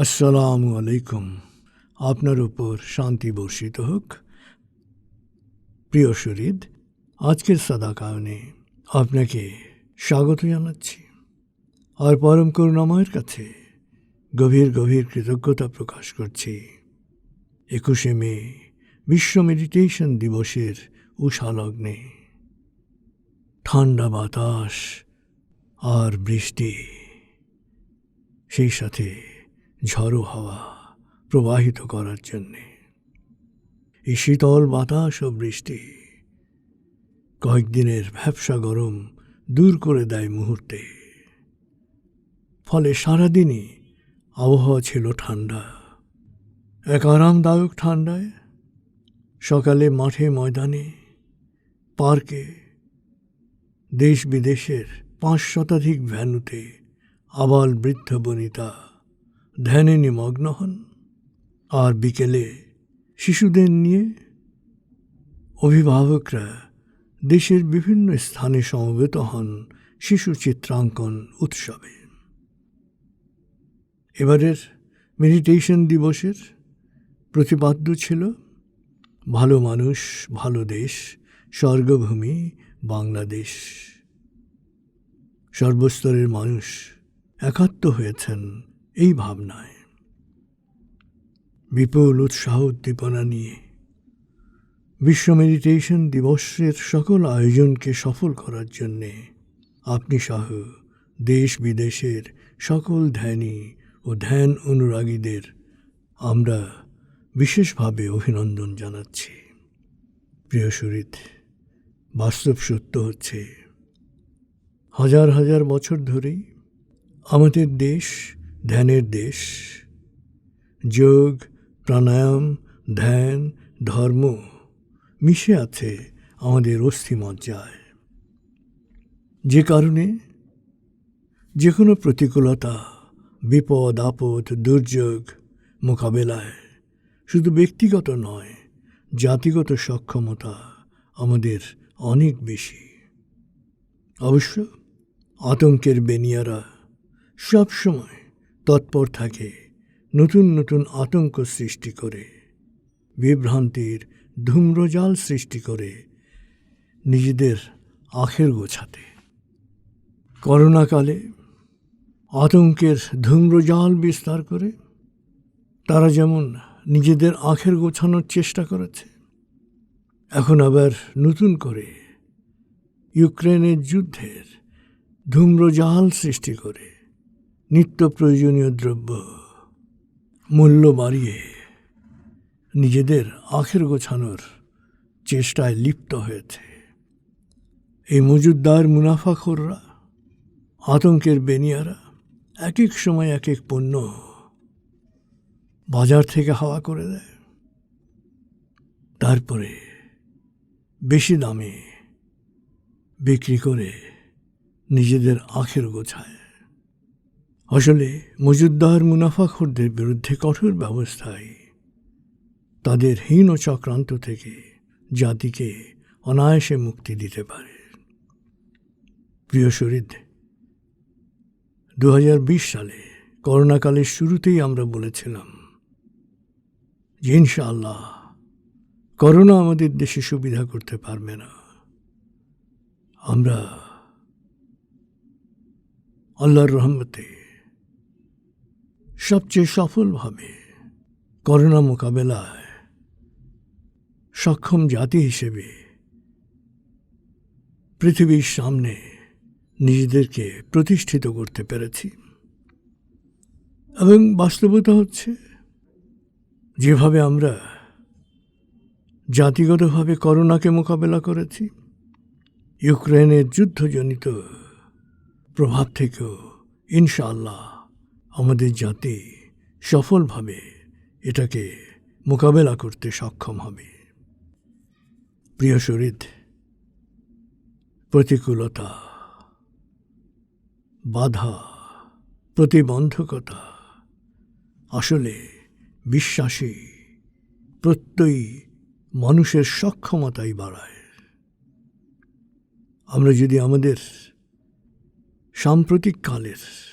আসসালামু আলাইকুম। আপনার উপর শান্তি বর্ষিত হোক। প্রিয় শরীদ আজকের সাদা কারণে আপনাকে স্বাগত জানাচ্ছি। আর পরম করুণাময়ের কাছে গভীর গভীর কৃতজ্ঞতা প্রকাশ করছি। একুশে মে, বিশ্ব মেডিটেশন দিবসের উষালগ্নে। ঠান্ডা বাতাস আর বৃষ্টি, সেই সাথে ঝড়ো হাওয়া প্রবাহিত করার জন্যে। এই শীতল বাতাস ও বৃষ্টি কয়েকদিনের ভ্যাবসা গরম দূর করে দেয় মুহূর্তে। ফলে সারাদিনই আবহাওয়া ছিল ঠান্ডা। এক আরামদায়ক ঠান্ডায় সকালে মাঠে ময়দানে, পার্কে, দেশ বিদেশের পাঁচ শতাধিক ভ্যানুতে আবাল বৃদ্ধ বনিতা ধ্যানে নিমগ্ন হন। আর বিকেলে শিশুদের নিয়ে অভিভাবকরা দেশের বিভিন্ন স্থানে সমবেত হন শিশু চিত্রাঙ্কন উৎসবে। এবারের মেডিটেশন দিবসের প্রতিপাদ্য ছিল, ভালো মানুষ, ভালো দেশ, স্বর্গভূমি বাংলাদেশ। সর্বস্তরের মানুষ একাত্ম হয়েছেন এই ভাবনায়। বিপুল উৎসাহ উদ্দীপনা নিয়ে বিশ্ব মেডিটেশন দিবসের সকল আয়োজনকে সফল করার জন্যে আপনি সহ দেশ বিদেশের সকল ধ্যানী ও ধ্যান অনুরাগীদের আমরা বিশেষভাবে অভিনন্দন জানাচ্ছি। প্রিয় সুরিত বাস্তব সত্য হচ্ছে, হাজার হাজার বছর ধরেই আমাদের দেশ ধ্যানের দেশ। যোগ, প্রাণায়াম, ধ্যান, ধর্ম মিশে আছে আমাদের অস্থিমজ্জায়। যে কারণে যে কোনো প্রতিকূলতা, বিপদ, আপদ, দুর্যোগ মোকাবেলায় শুধু ব্যক্তিগত নয়, জাতিগত সক্ষমতা আমাদের অনেক বেশি। অবশ্য আতঙ্কের বেনিয়ারা সবসময় তৎপর থাকে, নতুন নতুন আতঙ্ক সৃষ্টি করে, বিভ্রান্তির ধূম্রজাল সৃষ্টি করে, নিজেদের আখের গোছাতে। করোনাকালে আতঙ্কের ধূম্রজাল বিস্তার করে, তারা যেমন নিজেদের আখের গোছানোর চেষ্টা করেছে, এখন আবার নতুন করে ইউক্রেনের যুদ্ধের ধূম্রজাল সৃষ্টি করে। নিত্য প্রয়োজনীয় দ্রব্য, মূল্য বাড়িয়ে নিজেদের আখের গোছানোর চেষ্টায় লিপ্ত হয়েছে। এই মজুদ্দার মুনাফাখোররা, আতঙ্কের বেনিয়ারা এক এক সময় এক এক পণ্য বাজার থেকে হাওয়া করে দেয়। তারপরে বেশি দামে বিক্রি করে নিজেদের আখের গোছায়। আসলে মজুদ্দার মুনাফাখোরদের বিরুদ্ধে কঠোর ব্যবস্থায় তাদের হীন চক্রান্ত থেকে জাতিকে অনায়াসে মুক্তি দিতে পারে। প্রিয় শরীর দু সালে করোনাকালের শুরুতেই আমরা বলেছিলাম যে ইনশাআল্লাহ, করোনা আমাদের দেশে সুবিধা করতে পারবে না। আমরা আল্লাহর রহমতে সবচেয়ে সফলভাবে করোনা মোকাবেলায় সক্ষম জাতি হিসেবে পৃথিবীর সামনে নিজেদেরকে প্রতিষ্ঠিত করতে পেরেছি। এবং বাস্তবতা হচ্ছে, যেভাবে আমরা জাতিগতভাবে করোনাকে মোকাবেলা করেছি, ইউক্রেনের যুদ্ধজনিত প্রভাব থেকেও ইনশাআল্লাহ আমাদের জাতি সফলভাবে এটাকে মোকাবেলা করতে সক্ষম হবে। প্রিয় শরীর, প্রতিকূলতা, বাধা, প্রতিবন্ধকতা আসলে বিশ্বাসী, প্রত্যয়ী মানুষের সক্ষমতাই বাড়ায়। আমরা যদি আমাদের সাম্প্রতিক কালের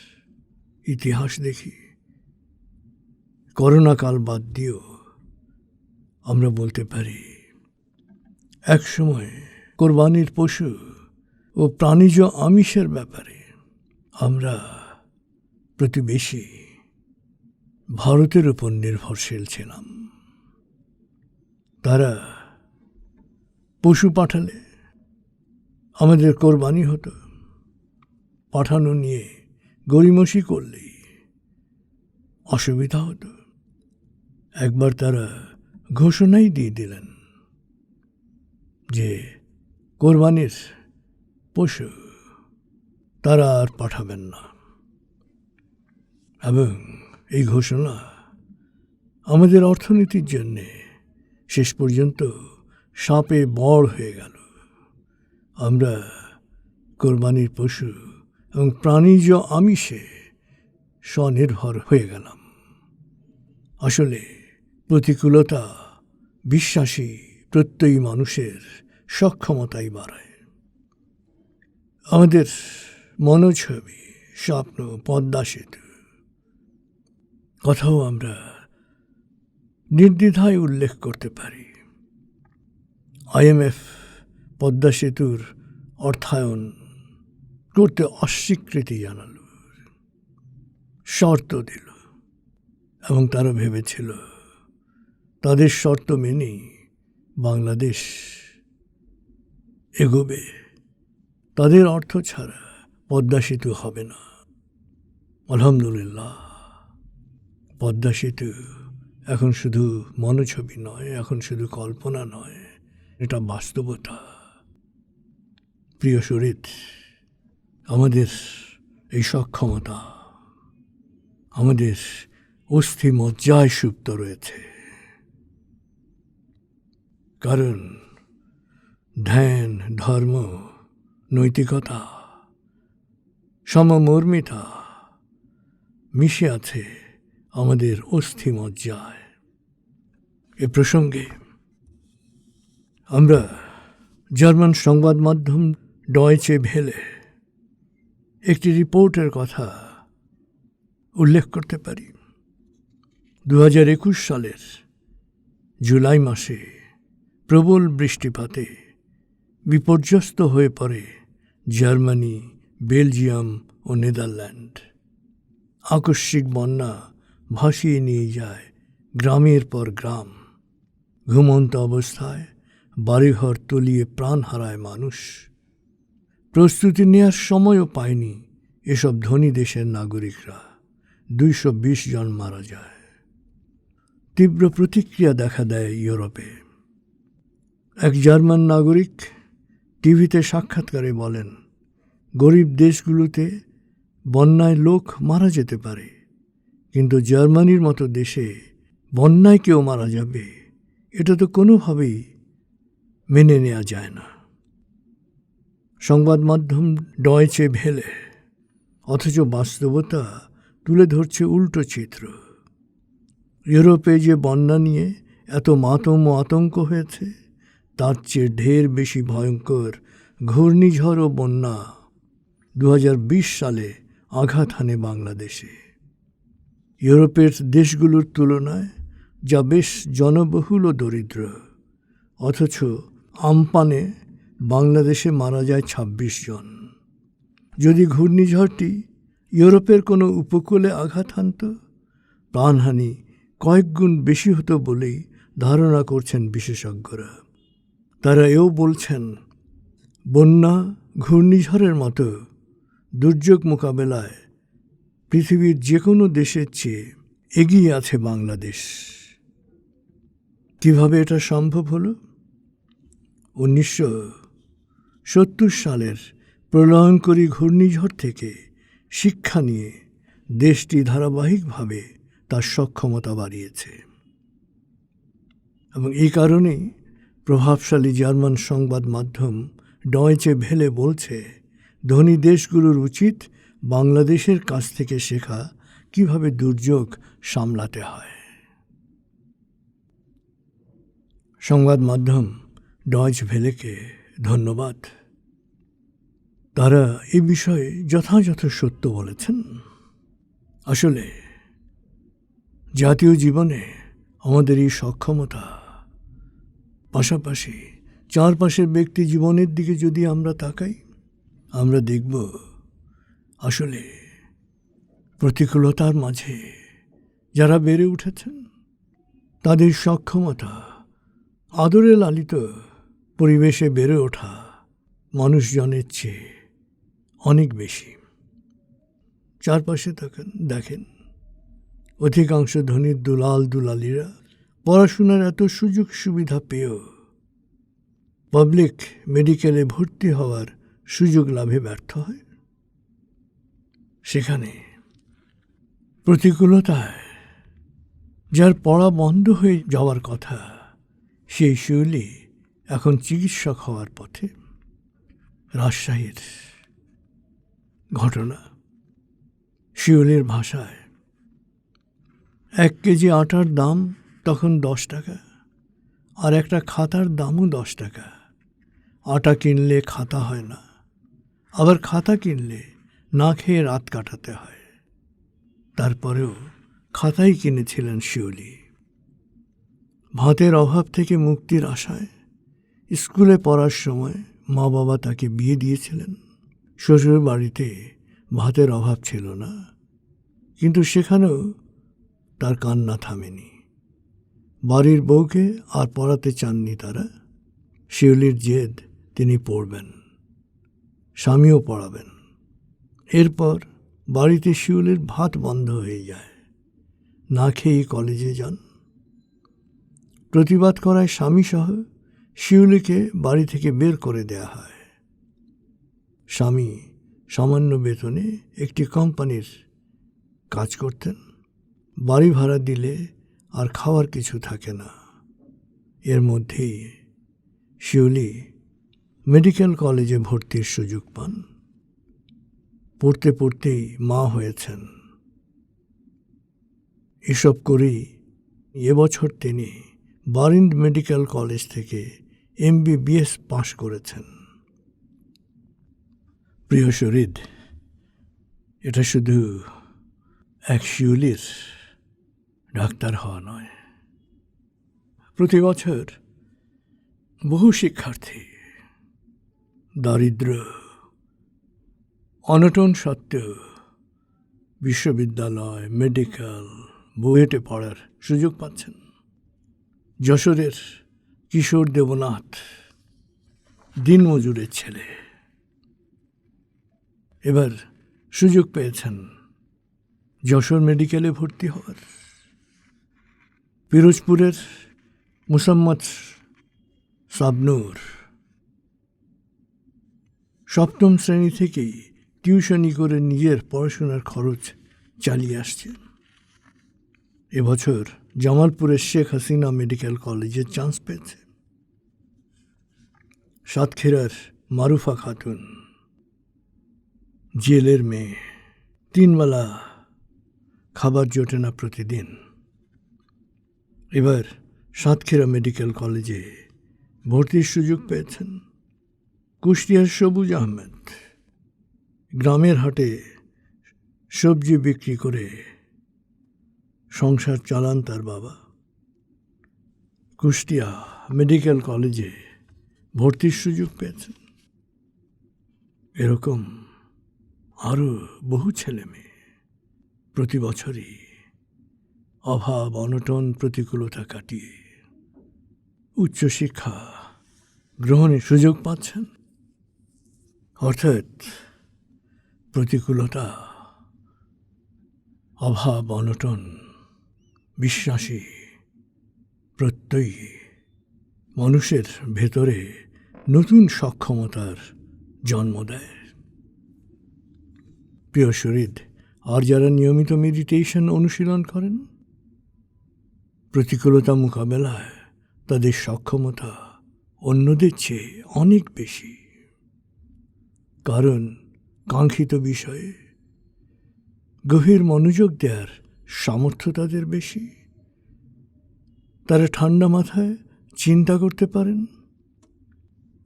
ইতিহাস দেখি। করোনাকাল বাদ দিয়েও আমরা বলতে পারি, এক সময় কোরবানির পশু ও প্রাণীজ আমিষের ব্যাপারে আমরা প্রতিবেশী ভারতের উপর নির্ভরশীল ছিলাম। তারা পশু পাঠালে আমাদের কোরবানি হতো, পাঠানো নিয়ে গড়িমসি করলেই অসুবিধা হতো। একবার তারা ঘোষণাই দিয়ে দিলেন যে কোরবানির পশু তারা আর পাঠাবেন না। এবং এই ঘোষণা আমাদের অর্থনীতির জন্যে শেষ পর্যন্ত সাপে বড় হয়ে গেল। আমরা কোরবানির পশু এবং প্রাণীজ আমিষে স্বনির্ভর হয়ে গেলাম। আসলে প্রতিকূলতা বিশ্বাসী প্রত্যয়ী মানুষের সক্ষমতাই বাড়ায়। আমাদের মনোছবি স্বপ্ন, পদ্মা সেতু। কথাও আমরা নির্দ্বিধায় উল্লেখ করতে পারি। আইএমএফ পদ্মা সেতুর অর্থায়ন করতে অস্বীকৃতি জানাল, শর্ত দিল এবং তারা ভেবেছিল তাদের শর্ত মেনেই বাংলাদেশ এগোবে। তাদের অর্থ ছাড়া পদ্মা সেতু হবে না। আলহামদুলিল্লাহ, পদ্মা সেতু এখন শুধু মনোছবি নয়, এখন শুধু কল্পনা নয়, এটা বাস্তবতা। প্রিয় শরীর আমাদের এই সক্ষমতা আমাদের অস্থি মজ্জায় সুপ্ত রয়েছে। কারণ ধ্যান, ধর্ম, নৈতিকতা, সমমর্মিতা মিশে আছে আমাদের অস্থি মজ্জায়। এ প্রসঙ্গে আমরা জার্মান সংবাদ মাধ্যম ডয়চে ভেলে একটি রিপোর্টের কথা উল্লেখ করতে পারি। দু হাজার একুশ সালের জুলাই মাসে প্রবল বৃষ্টিপাতে বিপর্যস্ত হয়ে পড়ে জার্মানি, বেলজিয়াম ও নেদারল্যান্ড। আকস্মিক বন্যা ভাসিয়ে নিয়ে যায় গ্রামের পর গ্রাম। ঘুমন্ত অবস্থায় বাড়িঘর তলিয়ে প্রাণ হারায় মানুষ। প্রস্তুতি নেওয়ার সময়ও পায়নি এসব ধনী দেশের নাগরিকরা। দুইশো বিশ জন মারা যায়। তীব্র প্রতিক্রিয়া দেখা দেয় ইউরোপে। এক জার্মান নাগরিক টিভিতে সাক্ষাৎকারে বলেন, গরিব দেশগুলোতে বন্যায় লোক মারা যেতে পারে, কিন্তু জার্মানির মতো দেশে বন্যায় কেউ মারা যাবে, এটা তো কোনোভাবেই মেনে নেওয়া যায় না। সংবাদ মাধ্যম ডয়চে ভেলে, অথচ বাস্তবতা তুলে ধরছে উল্টো চিত্র। ইউরোপে যে বন্যা নিয়ে এত মাতম আতঙ্ক হয়েছে, তার চেয়ে ঢের বেশি ভয়ঙ্কর ঘূর্ণিঝড় ও বন্যা দু হাজার বিশ সালে আঘাত হানে বাংলাদেশে। ইউরোপের দেশগুলোর তুলনায় যা বেশ জনবহুল ও দরিদ্র, অথচ আমপানে বাংলাদেশে মারা যায় ২৬ জন। যদি ঘূর্ণিঝড়টি ইউরোপের কোনো উপকূলে আঘাত হানত, প্রাণহানি কয়েক গুণ বেশি হতো বলেই ধারণা করছেন বিশেষজ্ঞরা। তারা এও বলছেন, বন্যা ঘূর্ণিঝড়ের মতো দুর্যোগ মোকাবেলায় পৃথিবীর যে কোনো দেশের চেয়ে এগিয়ে আছে বাংলাদেশ। কীভাবে এটা সম্ভব হলো? উনিশশো সত্তর সালের প্রলয়ঙ্করী ঘূর্ণিঝড় থেকে শিক্ষা নিয়ে দেশটি ধারাবাহিকভাবে তার সক্ষমতা বাড়িয়েছে। এবং এই কারণেই প্রভাবশালী জার্মান সংবাদ মাধ্যম ডয়চে ভেলে বলছে, ধনী দেশগুলোর উচিত বাংলাদেশের কাছ থেকে শেখা কীভাবে দুর্যোগ সামলাতে হয়। সংবাদ মাধ্যম ডয়চ ভেলেকে ধন্যবাদ। তারা এ বিষয়ে যথাযথ সত্য বলেছেন। আসলে, জাতীয় জীবনে আমাদের এই সক্ষমতা, পাশাপাশি চারপাশের ব্যক্তি জীবনের দিকে যদি আমরা তাকাই, আমরা দেখব আসলে প্রতিকূলতার মাঝে যারা বেড়ে উঠেছেন, তাদের সক্ষমতা আদরে লালিত পরিবেশে বেড়ে ওঠা মানুষজনের চেয়ে অনেক বেশি। চারপাশে তাকান দেখেন অধিকাংশ ধনীর দুলাল দুলালিরা। পড়াশোনার এত সুযোগ সুবিধা পেয়েও পাবলিক মেডিকেলে ভর্তি হওয়ার সুযোগ লাভে ব্যর্থ হয়। সেখানে প্রতিকূলতায় যার পড়া বন্ধ হয়ে যাওয়ার কথা সেই শৈলী এখন চিকিৎসক হওয়ার পথে রাজশাহীর ঘটনা শিওলের ভাষায়। এক কেজি আটার দাম তখন দশ টাকা, আর একটা খাতার দামও দশ টাকা। আটা কিনলে খাতা হয় না, আবার খাতা কিনলে না খেয়ে রাত কাটাতে হয়। তারপরেও খাতাই কিনেছিলেন শিওলি ভাতের অভাব থেকে মুক্তির আশায় স্কুলে পড়ার সময় মা বাবা তাকে বিয়ে দিয়েছিলেন। শ্বশুর বাড়িতে ভাতের অভাব ছিল না, কিন্তু সেখানেও তার কান্না থামেনি। বাড়ির বউকে আর পড়াতে চাননি তারা। শিউলির জেদ তিনি পড়বেন, স্বামীও পড়াবেন। এরপর বাড়িতে শিউলির ভাত বন্ধ হয়ে যায়। না খেয়েই কলেজে যান। প্রতিবাদ করায় স্বামীসহ শিউলিকে বাড়ি থেকে বের করে দেয়া হয়। স্বামী সামান্য বেতনে একটি কোম্পানির কাজ করতেন। বাড়ি ভাড়া দিলে আর খাওয়ার কিছু থাকে না। এর মধ্যেই শিউলি মেডিকেল কলেজে ভর্তির সুযোগ পান। পড়তে পড়তেই মা হয়েছেন। এসব করেই এবছর তিনি বারিন্দ মেডিকেল কলেজ থেকে এমবিবিএস পাশ করেছেন। প্রিয় শরীর, এটা শুধু এক শিউলির ডাক্তার হওয়া নয়। প্রতি বছর বহু শিক্ষার্থী দারিদ্র অনটন সত্ত্বেও বিশ্ববিদ্যালয়, মেডিকেল, বুয়েটে পড়ার সুযোগ পাচ্ছেন। যশোরের কিশোর দেবনাথ দিনমজুরের ছেলে। এবার সুযোগ পেয়েছেন যশোর মেডিকেলে ভর্তি হওয়ার। পিরোজপুরের মুসাম্মদ সাবনুর সপ্তম শ্রেণি থেকেই টিউশনি করে নিজের পড়াশোনার খরচ চালিয়ে আসছেন। এবছর জামালপুরের শেখ হাসিনা মেডিকেল কলেজে চান্স পেয়েছে। সাতক্ষীরার মারুফা খাতুন, জেলের মেয়ে, তিনবেলা খাবার জোটে না প্রতিদিন। এবার সাতক্ষীরা মেডিকেল কলেজে ভর্তির সুযোগ পেয়েছেন কুষ্টিয়ার সবুজ আহমেদ। গ্রামের হাটে সবজি বিক্রি করে সংসার চালান তার বাবা। কুষ্টিয়া মেডিকেল কলেজে ভর্তির সুযোগ পেয়েছেন। এরকম আরও বহু ছেলে মেয়ে। প্রতি বছরই অভাব, অনটন, প্রতিকূলতা কাটিয়ে উচ্চশিক্ষা গ্রহণের সুযোগ পাচ্ছেন। অর্থাৎ প্রতিকূলতা, অভাব, অনটন বিশ্বাসী। প্রত্যয়ী। মানুষের ভেতরে নতুন সক্ষমতার জন্ম দেয়। প্রিয় শরীর, আর যারা নিয়মিত মেডিটেশন অনুশীলন করেন? প্রতিকূলতা মোকাবেলায় তাদের সক্ষমতা অন্যদের চেয়ে অনেক বেশি। কারণ, কাঙ্ক্ষিত বিষয়ে গভীর মনোযোগ দেওয়ার সামর্থ্য তাদের বেশি? তারা ঠান্ডা মাথায় চিন্তা করতে পারেন?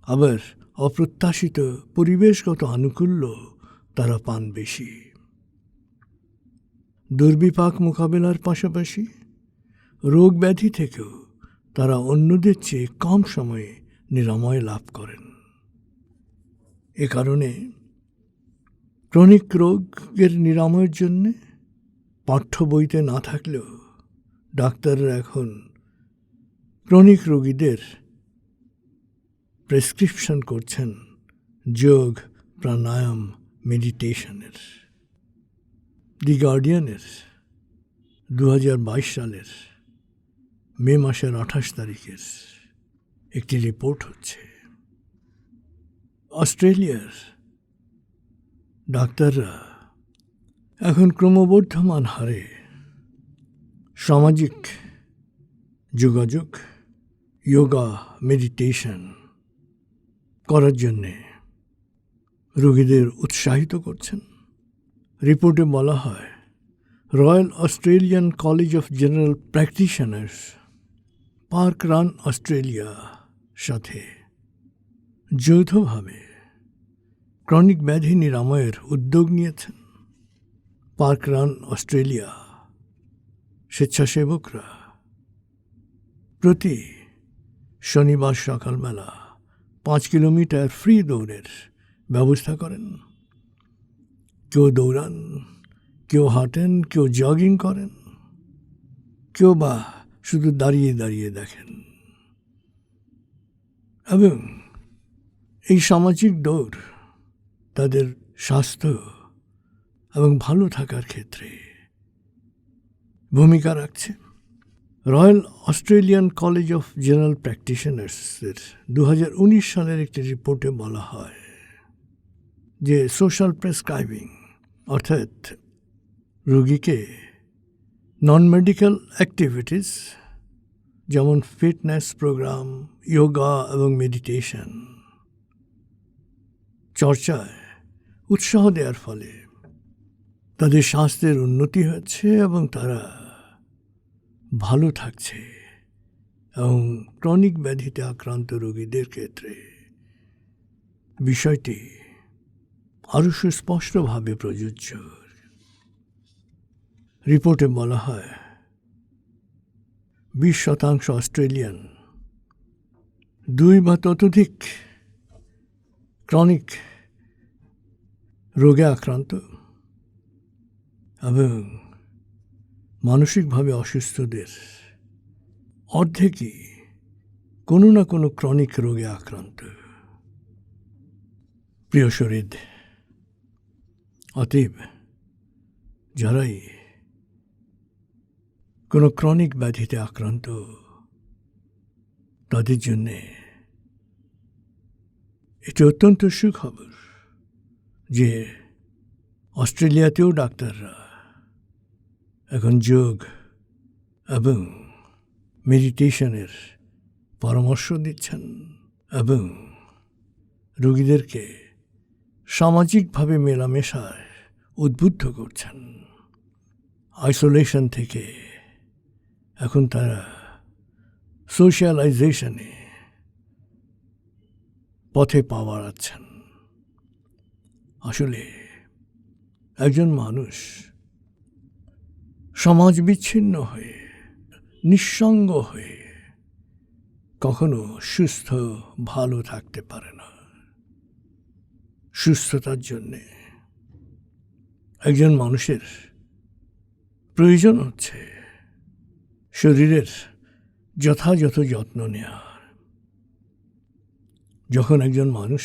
আবার অপ্রত্যাশিত পরিবেশগত আনুকূল্য তারা পান বেশি। দুর্বিপাক মোকাবেলার পাশাপাশি রোগ ব্যাধি থেকেও তারা অন্যদের চেয়ে কম সময়ে নিরাময় লাভ করেন। এ কারণে ক্রনিক রোগের নিরাময়ের জন্য পাঠ্য বইতে না থাকলেও ডাক্তাররা এখন ক্রনিক রোগীদের প্রেসক্রিপশন করছেন যোগ, প্রাণায়াম, মেডিটেশনের। দি গার্ডিয়ানের দু হাজার বাইশ সালের মে মাসের আঠাশ তারিখের একটি রিপোর্ট হচ্ছে। অস্ট্রেলিয়ার ডাক্তাররা এখন ক্রমবর্ধমান হারে সামাজিক যোগাযোগ যোগা মেডিটেশন করার জন্যে রোগীদের উৎসাহিত করছেন। রিপোর্টে বলা হয়, Royal Australian College of General Practitioners Park Run Australia সাথে যৌথভাবে ক্রনিক ব্যাধি নিরাময়ের উদ্যোগ নিয়েছেন। পার্ক রান অস্ট্রেলিয়া, স্বেচ্ছাসেবকরা। প্রতি শনিবার সকালবেলা পাঁচ কিলোমিটার ফ্রি দৌড়ের ব্যবস্থা করেন। কেউ দৌড়ান, কেউ হাঁটেন, কেউ জগিং করেন, কেউ বা শুধু দাঁড়িয়ে দাঁড়িয়ে দেখেন। এবং এই সামাজিক দৌড় তাদের স্বাস্থ্য এবং ভালো থাকার ক্ষেত্রে। ভূমিকা রাখছে royal Australian college of general প্র্যাকটিশনার্সের দু হাজার উনিশ সালের একটি রিপোর্টে বলা হয় যে সোশ্যাল প্রেসক্রাইবিং, অর্থাৎ রোগীকে নন মেডিকেল অ্যাক্টিভিটিস যেমন ফিটনেস প্রোগ্রাম যোগা এবং মেডিটেশন চর্চায় উৎসাহ দেওয়ার ফলে তাদের স্বাস্থ্যের উন্নতি হচ্ছে এবং তারা ভালো থাকছে এবং ক্রনিক ব্যাধিতে আক্রান্ত রোগীদের ক্ষেত্রে বিষয়টি আরও সুস্পষ্টভাবে প্রযোজ্য। রিপোর্টে বলা হয়, বিশ শতাংশ অস্ট্রেলিয়ান, দুই বা ততোধিক ক্রনিক রোগে আক্রান্ত। এবং মানসিকভাবে অসুস্থদের অর্ধেকই কোনো না কোনো ক্রনিক রোগে আক্রান্ত। প্রিয় শরীর অতীব যারাই কোনো ক্রনিক ব্যাধিতে আক্রান্ত, তাদের জন্যে এটি অত্যন্ত সুখবর যে অস্ট্রেলিয়াতেও ডাক্তাররা এখন যোগ এবং মেডিটেশনের পরামর্শ দিচ্ছেন এবং রোগীদেরকে সামাজিকভাবে মেলামেশায় উদ্বুদ্ধ করছেন। আইসোলেশন থেকে এখন তারা সোশ্যালাইজেশনে পথে পা বাড়াচ্ছেন। আসলে একজন মানুষ সমাজ বিচ্ছিন্ন হয়ে, নিঃসঙ্গ হয়ে কখনো সুস্থ, ভালো থাকতে পারে না। সুস্থতার জন্যে একজন মানুষের প্রয়োজন হচ্ছে শরীরের যথাযথ যত্ন নেওয়ার যখন একজন মানুষ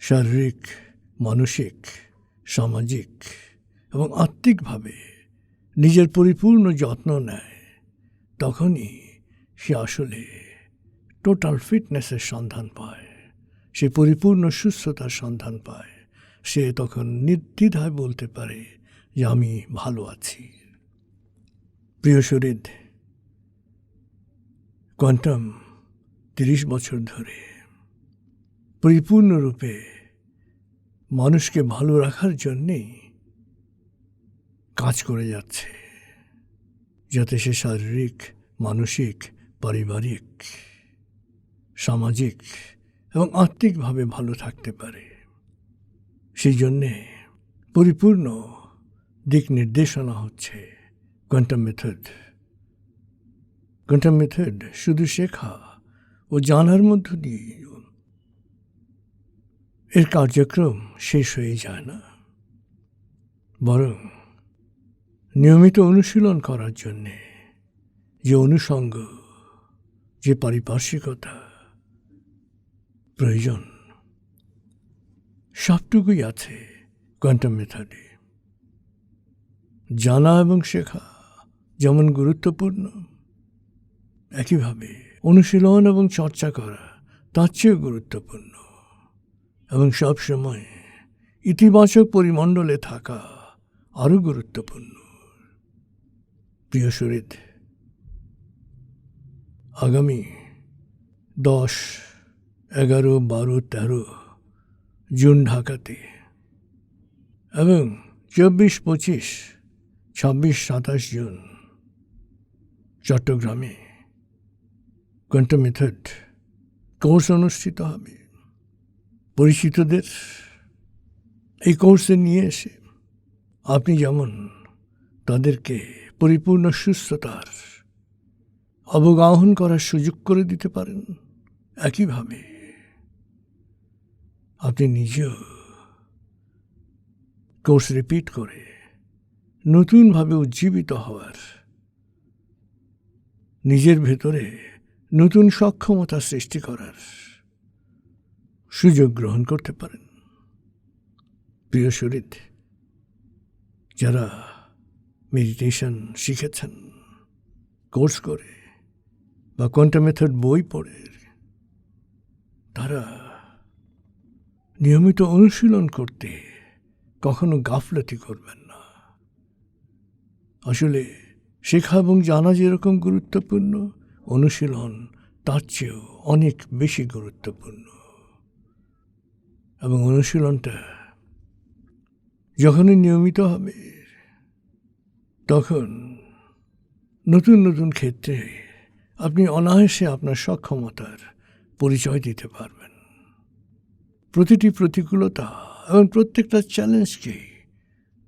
শারীরিক, মানসিক, সামাজিক এবং আত্মিকভাবে নিজের পরিপূর্ণ যত্ন নেয়, তখনই সে আসলে টোটাল ফিটনেসের সন্ধান পায়। সে পরিপূর্ণ সুস্থতার সন্ধান পায়। সে তখন নির্দ্বিধায় বলতে পারে যে, আমি ভালো আছি। প্রিয় শরীর, কোয়ান্টাম তিরিশ বছর ধরে পরিপূর্ণরূপে মানুষকে ভালো রাখার জন্যেই কাজ করে যাচ্ছে, যাতে সে শারীরিক, মানসিক, পারিবারিক, সামাজিক এবং আত্মিকভাবে ভালো থাকতে পারে। সেই জন্যে পরিপূর্ণ দিক নির্দেশনা হচ্ছে কোয়ান্টাম মেথড। কোয়ান্টাম মেথড শুধু শেখা ও জানার মধ্য দিয়ে এর কার্যক্রম শেষ হয়ে যায় না। বরং নিয়মিত অনুশীলন করার জন্যে যে অনুষঙ্গ যে পারিপার্শ্বিকতা প্রয়োজন, সবটুকুই আছে কোয়ান্টাম মেথডে। জানা এবং শেখা যেমন গুরুত্বপূর্ণ, একইভাবে অনুশীলন এবং চর্চা করা তার চেয়েও গুরুত্বপূর্ণ এবং সবসময় ইতিবাচক পরিমণ্ডলে থাকা আরও গুরুত্বপূর্ণ। প্রিয় শরীর আগামী দশ, এগারো, বারো, তেরো জুন ঢাকাতে এবং চব্বিশ, পঁচিশ, ছাব্বিশ, সাতাশ জুন চট্টগ্রামে কোয়ান্টাম মেথড কোর্স অনুষ্ঠিত হবে। পরিচিতদের এই কোর্সে নিয়ে এসে আপনি যেমন তাদেরকে পরিপূর্ণ সুস্থতার অবগাহন করার সুযোগ করে দিতে পারেন একইভাবে। আপনি নিজেও কোর্স রিপিট করে নতুনভাবে উজ্জীবিত হওয়ার নিজের ভেতরে নতুন সক্ষমতা সৃষ্টি করার সুযোগ গ্রহণ করতে পারেন। প্রিয় শরীর, যারা মেডিটেশন শিখেছেন, কোর্স করে বা কোয়ান্টাম মেথড বই পড়ে, তারা নিয়মিত অনুশীলন করতে কখনো গাফলতি করবেন না। আসলে শেখা এবং জানা যেরকম গুরুত্বপূর্ণ, অনুশীলন তার চেয়েও অনেক বেশি গুরুত্বপূর্ণ। এবং অনুশীলনটা যখনই নিয়মিত হবে তখন নতুন নতুন ক্ষেত্রে আপনি অনায়াসে আপনার সক্ষমতার পরিচয় দিতে পারবেন। প্রতিটি প্রতিকূলতা এবং প্রত্যেকটা চ্যালেঞ্জকে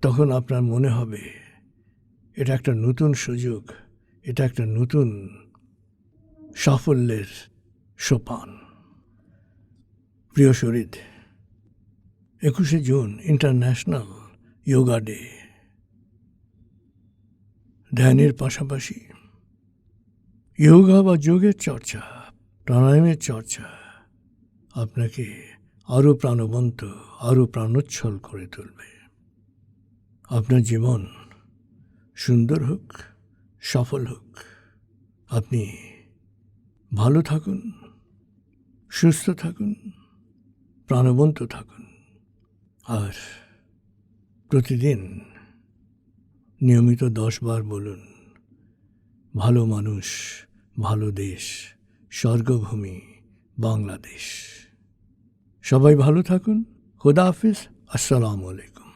তখন আপনার মনে হবে, এটা একটা নতুন সুযোগ, এটা একটা নতুন সাফল্যের সোপান। প্রিয় শরীর, একুশে জুন ইন্টারন্যাশনাল যোগা ডে। ধ্যানের পাশাপাশি যোগা বা যোগের চর্চা, প্রাণায়ামের চর্চা আপনাকে আরও প্রাণবন্ত, আরও প্রাণোচ্ছল করে তুলবে। আপনার জীবন সুন্দর হোক, সফল হোক। আপনি ভালো থাকুন, সুস্থ থাকুন, প্রাণবন্ত থাকুন। আর প্রতিদিন নিয়মিত দশবার বলুন, ভালো মানুষ, ভালো দেশ, স্বর্গভূমি, বাংলাদেশ। সবাই ভালো থাকুন। খোদা হাফিজ। আসসালামু আলাইকুম।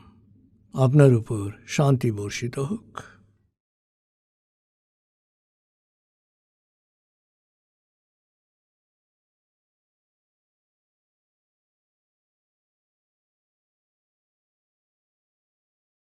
আপনার উপর শান্তি বর্ষিত হোক।